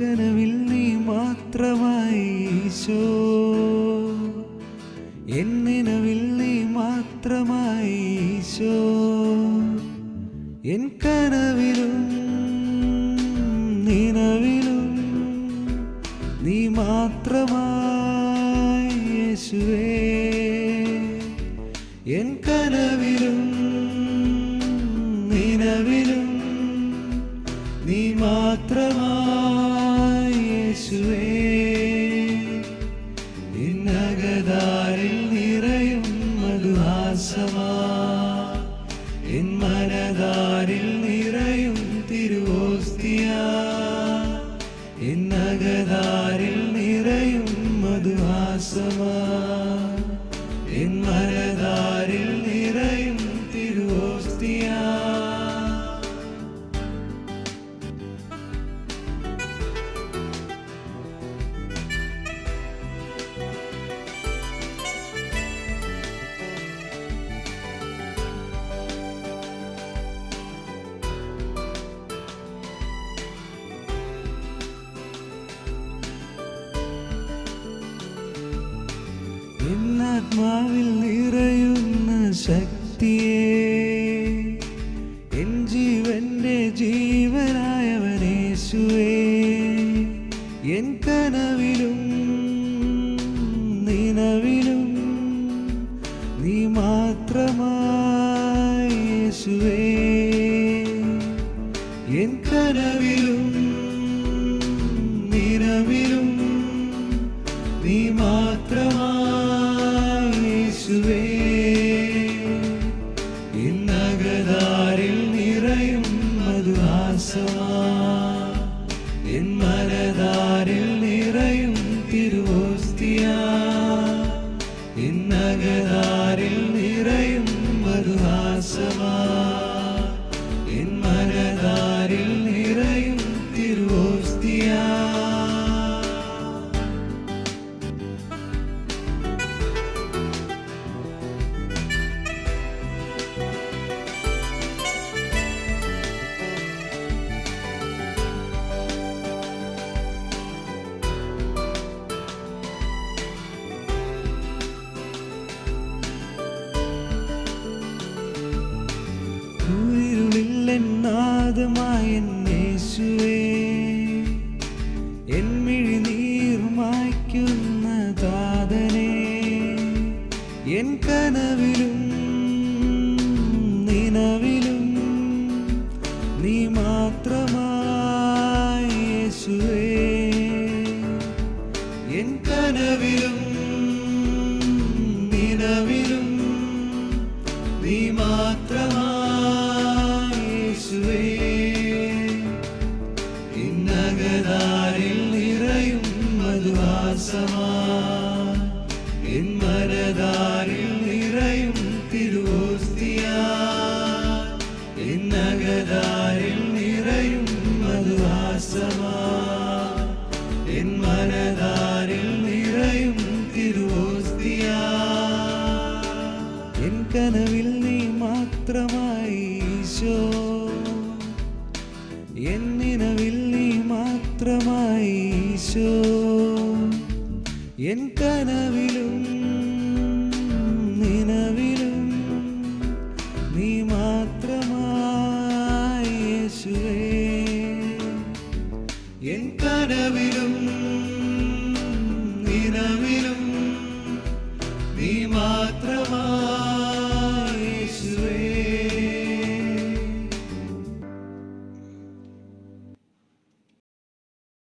കനവിൽ നീ മാത്രമായി ഈശോ. എന്നിനവിൽ നീ മാത്രമായി ഈശോ. എൻ കനവിലും നിനവിലും നീ മാത്രമായി യേശുവേ. എൻ കനവിലും യേശുവേ ഇന്നകതാരിൽ നിറയും മധുഹാസമാ. എൻ മനതാരിൽ എന്നാത്മാവിൽ നിറയുന്ന ശക്തിയെ എൻ ജീവന്റെ ജീവനായവനേശുവേ എൻ കനവിലും നിനവിലും നീ മാത്രമായി യേശുവേ എൻ കനവിലും നിലവിലും നീ മാത്രമായി ഉയരുവില്ലെന്നാദമായ യേശുവേ എൻ നിനവിലും നീ മാത്രമായി യേശുവേ എൻ നീ യേശുവേ ഇന്നകതാരിൽ നിറയും മധുവാസമാ എൻ എന്നിനവിൽ നീ മാത്രമായി ഈശോ. എൻ കനവിലും നിനവിലും നീ മാത്രമായി യേശുവേ. എൻ കനവിലും